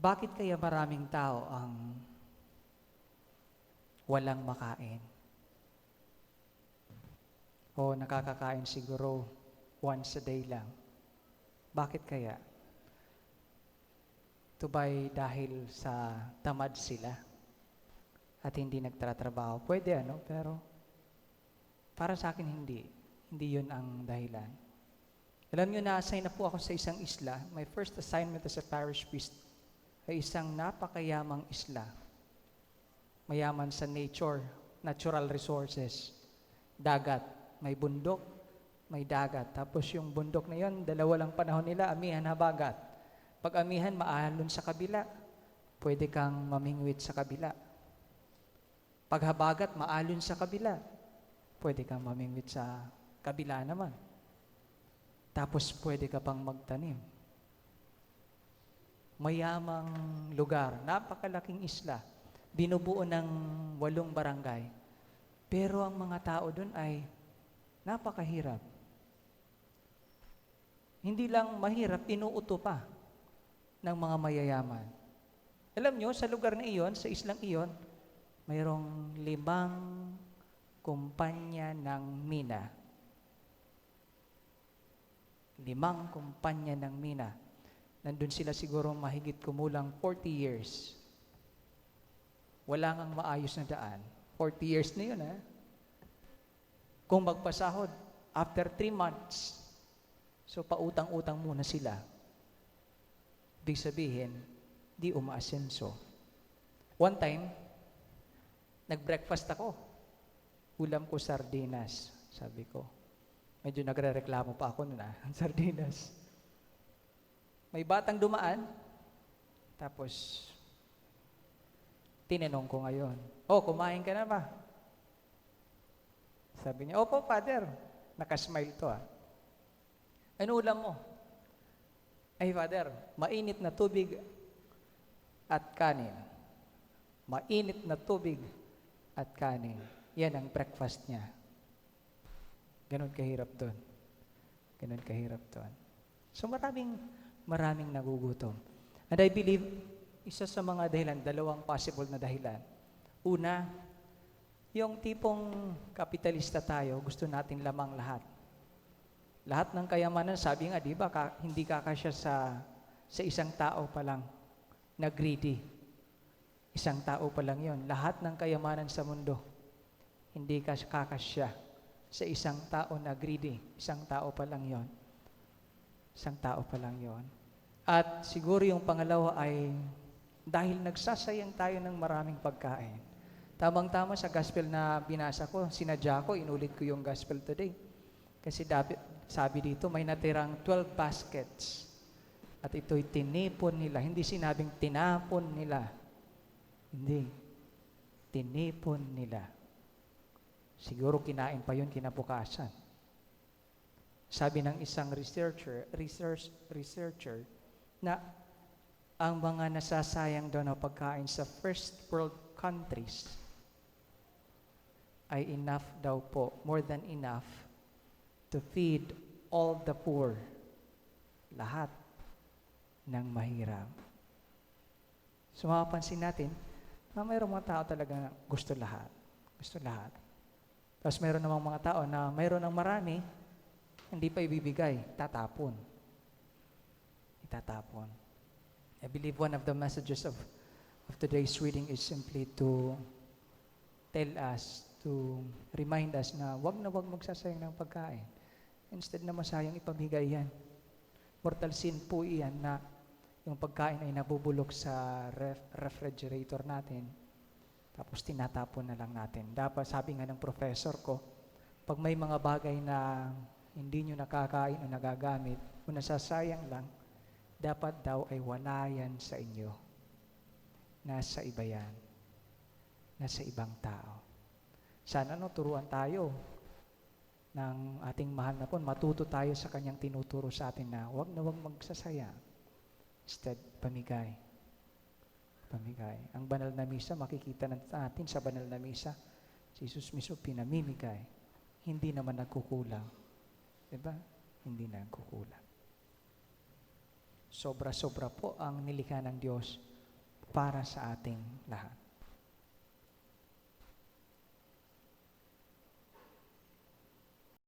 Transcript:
Bakit kaya maraming tao ang walang makain? O nakakakain siguro once a day lang. Bakit kaya? Ito ba'y dahil sa tamad sila at hindi nagtatrabaho? Pwede ano, pero para sa akin hindi. Hindi yun ang dahilan. Alam nyo, na-assign na po ako sa isang isla. My first assignment as a parish priest ay isang napakayamang isla. Mayaman sa nature, natural resources, dagat, may bundok, may dagat. Tapos yung bundok na yon, dalawa lang panahon nila, amihan habagat. Pag amihan, maalon sa kabila. Pwede kang mamingwit sa kabila. Pag habagat, maalon sa kabila. Pwede kang mamingwit sa kabila naman. Tapos pwede ka pang magtanim. Mayamang lugar, napakalaking isla, binubuo ng walong barangay. Pero ang mga tao doon ay napakahirap. Hindi lang mahirap, inuuto pa ng mga mayayaman. Alam nyo, sa lugar na iyon, sa islang iyon, mayroong limang kumpanya ng mina. Limang kumpanya ng mina. Nandun sila siguro mahigit kumulang 40 years. Wala ngang maayos na daan. 40 years na yun, ha? Kung magpasahod, after 3 months, so pautang-utang muna sila. Ibig sabihin, di umaasenso. One time, nag-breakfast ako. Ulam ko sardinas, sabi ko. Medyo nagre-reklamo pa ako noon ah, sardinas. May batang dumaan, tapos tinanong ko ngayon, Oh, kumain ka na ba? Sabi niya, Opo, Father. Nakasmile to ah. Ano ulam mo? Ay, Father, mainit na tubig at kanin. Mainit na tubig at kanin. Yan ang breakfast niya. Ganon kahirap doon. Ganon kahirap doon. So maraming, maraming nagugutom. And I believe, isa sa mga dahilan, dalawang possible na dahilan. Una, yung tipong kapitalista tayo, gusto natin lamang lahat. Lahat ng kayamanan, sabi nga, di ba, ka, hindi kakasya sa, sa isang tao pa lang na greedy. Isang tao pa lang yon. Lahat ng kayamanan sa mundo, hindi ka kakasya sa isang tao na greedy. Isang tao pa lang yon. Isang tao pa lang yon. At siguro yung pangalawa ay dahil nagsasayang tayo ng maraming pagkain. Tamang-tama sa gospel na binasa ko, sinadya ko, inulit ko yung gospel today. Kasi sabi dito, may natirang 12 baskets. At ito'y tinipon nila. Hindi sinabing tinapon nila. Hindi. Tinipon nila. Siguro kinain pa yun kinabukasan. Sabi ng isang researcher, research, researcher na ang mga nasasayang daw na pagkain sa first world countries ay enough daw po, more than enough to feed all the poor. Lahat ng mahirap. So mapapansin natin, na mayroong mga tao talaga na gusto lahat. Gusto lahat. Tapos mayroon namang mga tao na mayroon ng marami, hindi pa ibibigay, tatapon. Itatapon. I believe one of the messages of, of today's reading is simply to tell us, to remind us na wag na wag magsasayang ng pagkain. Instead na masayang ipamigay yan. Mortal sin po iyan na yung pagkain ay nabubulok sa ref- refrigerator natin. Tapos tinatapon na lang natin. Dapat sabi nga ng professor ko, pag may mga bagay na hindi nyo nakakain o nagagamit o nasasayang lang, dapat daw ay wala yan sa inyo. Nasa iba yan. Nasa ibang tao. Sana no, turuan tayo ng ating mahal na po, matuto tayo sa kanyang tinuturo sa atin na wag na wag magsasayang. Instead, pamigay. Pamigay. Ang banal na misa, makikita natin sa banal na misa, si Jesus mismo pinamimigay. Hindi naman nagkukulang. Diba? Hindi nagkukulang. Sobra-sobra po ang nilikha ng Diyos para sa ating lahat.